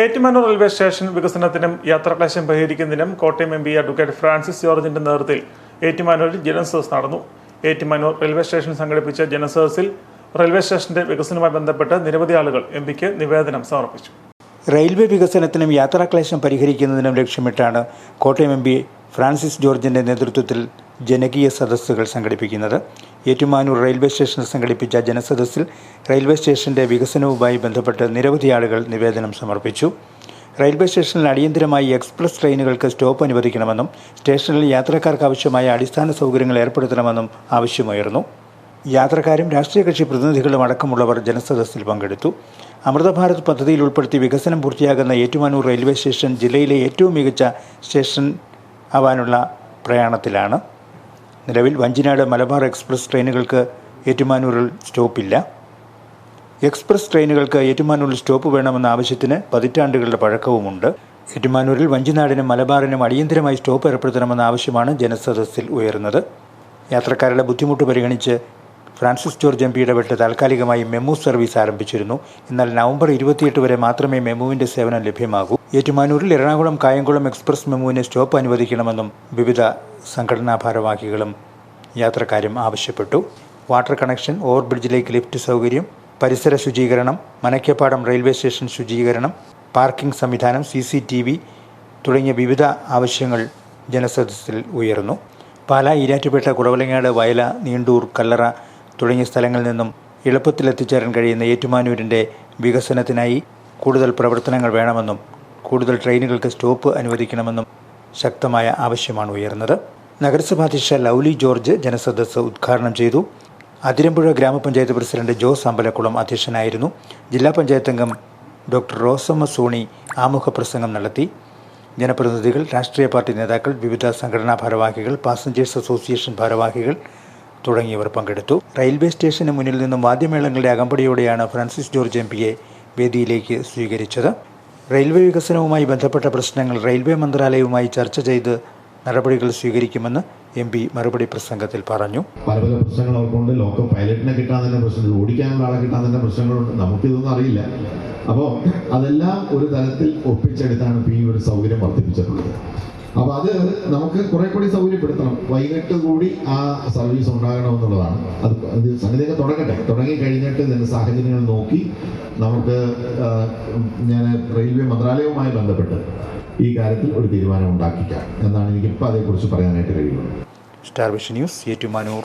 Ettumanoor railway station വികസനത്തിനും യാത്രാക്ലേശം പരിഹരിക്കുന്നതിനും Kottayam M P advocate Francis ജോർജിന്റെ നേതൃത്വത്തിൽ ഏറ്റുമാനൂരിൽ ജനസദസ് നടന്നു. ഏറ്റുമാനൂർ റെയിൽവേ സ്റ്റേഷൻ സംഘടിപ്പിച്ച ജനസദസ്സിൽ റെയിൽവേ സ്റ്റേഷന്റെ വികസനവുമായി ബന്ധപ്പെട്ട് നിരവധി ആളുകൾ എം പിക്ക് നിവേദനം സമർപ്പിച്ചു. റെയിൽവേ വികസനത്തിനും യാത്രാക്ലേശം പരിഹരിക്കുന്നതിനും ലക്ഷ്യമിട്ടാണ് കോട്ടയം എം ഫ്രാൻസിസ് ജോർജിന്റെ നേതൃത്വത്തിൽ ജനകീയ സദസ്സുകൾ സംഘടിപ്പിക്കുന്നത്. ഏറ്റുമാനൂർ റെയിൽവേ സ്റ്റേഷനിൽ സംഘടിപ്പിച്ച ജനസദസ്സിൽ റെയിൽവേ സ്റ്റേഷന്റെ വികസനവുമായി ബന്ധപ്പെട്ട് നിരവധി ആളുകൾ നിവേദനം സമർപ്പിച്ചു. റെയിൽവേ സ്റ്റേഷനിൽ അടിയന്തരമായി എക്സ്പ്രസ് ട്രെയിനുകൾക്ക് സ്റ്റോപ്പ് അനുവദിക്കണമെന്നും സ്റ്റേഷനിൽ യാത്രക്കാർക്ക് ആവശ്യമായ അടിസ്ഥാന സൗകര്യങ്ങൾ ഏർപ്പെടുത്തണമെന്നും ആവശ്യമുയർന്നു. യാത്രക്കാരും രാഷ്ട്രീയ കക്ഷി പ്രതിനിധികളും അടക്കമുള്ളവർ ജനസദസ്സിൽ പങ്കെടുത്തു. അമൃതഭാരത് പദ്ധതിയിൽ ഉൾപ്പെടുത്തി വികസനം പൂർത്തിയാകുന്ന ഏറ്റുമാനൂർ റെയിൽവേ സ്റ്റേഷൻ ജില്ലയിലെ ഏറ്റവും മികച്ച സ്റ്റേഷൻ ആവാനുള്ള പ്രയാണത്തിലാണ്. നിലവിൽ വഞ്ചിനാട് മലബാർ എക്സ്പ്രസ് ട്രെയിനുകൾക്ക് ഏറ്റുമാനൂരിൽ സ്റ്റോപ്പില്ല. എക്സ്പ്രസ് ട്രെയിനുകൾക്ക് ഏറ്റുമാനൂരിൽ സ്റ്റോപ്പ് വേണമെന്ന ആവശ്യത്തിന് പതിറ്റാണ്ടുകളുടെ പഴക്കവുമുണ്ട്. ഏറ്റുമാനൂരിൽ വഞ്ചിനാടിനും മലബാറിനും അടിയന്തരമായി സ്റ്റോപ്പ് ഏർപ്പെടുത്തണമെന്ന ആവശ്യമാണ് ജനസദസ്സിൽ ഉയർന്നത്. യാത്രക്കാരുടെ ബുദ്ധിമുട്ട് പരിഗണിച്ച് ഫ്രാൻസിസ് ജോർജ് എം പി ഇടപെട്ട് താൽക്കാലികമായി മെമു സർവീസ് ആരംഭിച്ചിരുന്നു. എന്നാൽ നവംബർ ഇരുപത്തിയെട്ട് വരെ മാത്രമേ മെമുവിന്റെ സേവനം ലഭ്യമാകൂ. ഏറ്റുമാനൂരിൽ എറണാകുളം കായംകുളം എക്സ്പ്രസ് മെമുവിന് സ്റ്റോപ്പ് അനുവദിക്കണമെന്നും വിവിധ സംഘടനാ ഭാരവാഹികളും യാത്രക്കാരും ആവശ്യപ്പെട്ടു. വാട്ടർ കണക്ഷൻ ഓവർബ്രിഡ്ജിലേക്ക് ലിഫ്റ്റ് സൗകര്യം പരിസര ശുചീകരണം മനക്കപ്പാടം റെയിൽവേ സ്റ്റേഷൻ ശുചീകരണം പാർക്കിംഗ് സംവിധാനം സി സി ടി വി തുടങ്ങിയ വിവിധ ആവശ്യങ്ങൾ ജനസദസ്സിൽ ഉയർന്നു. പാല ഈരാറ്റുപേട്ട കുടവലങ്ങാട് വയല നീണ്ടൂർ കല്ലറ തുടങ്ങിയ സ്ഥലങ്ങളിൽ നിന്നും എളുപ്പത്തിൽ എത്തിച്ചേരാൻ കഴിയുന്ന ഏറ്റുമാനൂരിന്റെ വികസനത്തിനായി കൂടുതൽ പ്രവർത്തനങ്ങൾ വേണമെന്നും കൂടുതൽ ട്രെയിനുകൾക്ക് സ്റ്റോപ്പ് അനുവദിക്കണമെന്നും ശക്തമായ ആവശ്യമാണ് ഉയർന്നത്. നഗരസഭാധ്യക്ഷ ലൗലി ജോർജ് ജനസദസ്സ് ഉദ്ഘാടനം ചെയ്തു. അതിരമ്പുഴ ഗ്രാമപഞ്ചായത്ത് പ്രസിഡന്റ് ജോസ് അമ്പലക്കുളം അധ്യക്ഷനായിരുന്നു. ജില്ലാ പഞ്ചായത്ത് അംഗം ഡോക്ടർ റോസമ്മ സോണി ആമുഖ പ്രസംഗം നടത്തി. ജനപ്രതിനിധികൾ രാഷ്ട്രീയ പാർട്ടി നേതാക്കൾ വിവിധ സംഘടനാ ഭാരവാഹികൾ പാസഞ്ചേഴ്സ് അസോസിയേഷൻ ഭാരവാഹികൾ തുടങ്ങിയവർ പങ്കെടുത്തു. റെയിൽവേ സ്റ്റേഷന് മുന്നിൽ നിന്നും വാദ്യമേളങ്ങളുടെ അകമ്പടിയോടെയാണ് ഫ്രാൻസിസ് ജോർജ് എം പിയെ വേദിയിലേക്ക് സ്വീകരിച്ചത്. റെയിൽവേ വികസനവുമായി ബന്ധപ്പെട്ട പ്രശ്നങ്ങൾ റെയിൽവേ മന്ത്രാലയവുമായി ചർച്ച ചെയ്ത് നടപടികൾ സ്വീകരിക്കുമെന്ന് എം പി മറുപടി പ്രസംഗത്തിൽ പറഞ്ഞു. പല പല പ്രശ്നങ്ങൾ അവർക്കുണ്ട്. ലോക്കൽ പൈലറ്റിനെ കിട്ടാൻ പ്രശ്നമുണ്ട്. ഓടിക്കാനുള്ള ആളെ കിട്ടാൻ പ്രശ്നങ്ങളുണ്ട്. നമുക്കിതൊന്നും അറിയില്ല. അപ്പോൾ അതെല്ലാം ഒരു തരത്തിൽ ഒപ്പിച്ചെടുത്താണ് പി ഒരു സൗകര്യം വർദ്ധിപ്പിച്ചിട്ടുള്ളത്. അപ്പോൾ അത് നമുക്ക് കുറെ കൂടി സൗകര്യപ്പെടുത്തണം. വൈകിട്ട് കൂടി ആ സർവീസ് ഉണ്ടാകണമെന്നുള്ളതാണ്. അത് ഇത് സംഗതിയൊക്കെ തുടങ്ങട്ടെ. തുടങ്ങി കഴിഞ്ഞിട്ട് ഇതിന്റെ സാഹചര്യങ്ങൾ നോക്കി നമുക്ക് ഞാൻ റെയിൽവേ മന്ത്രാലയവുമായി ബന്ധപ്പെട്ട് ഈ കാര്യത്തിൽ ഒരു തീരുമാനം ഉണ്ടാക്കിക്കാം. എന്നാണ് എനിക്കിപ്പോൾ അതേക്കുറിച്ച് പറയാനായിട്ട് കഴിയുന്നത്. Star vision news Ettumanoor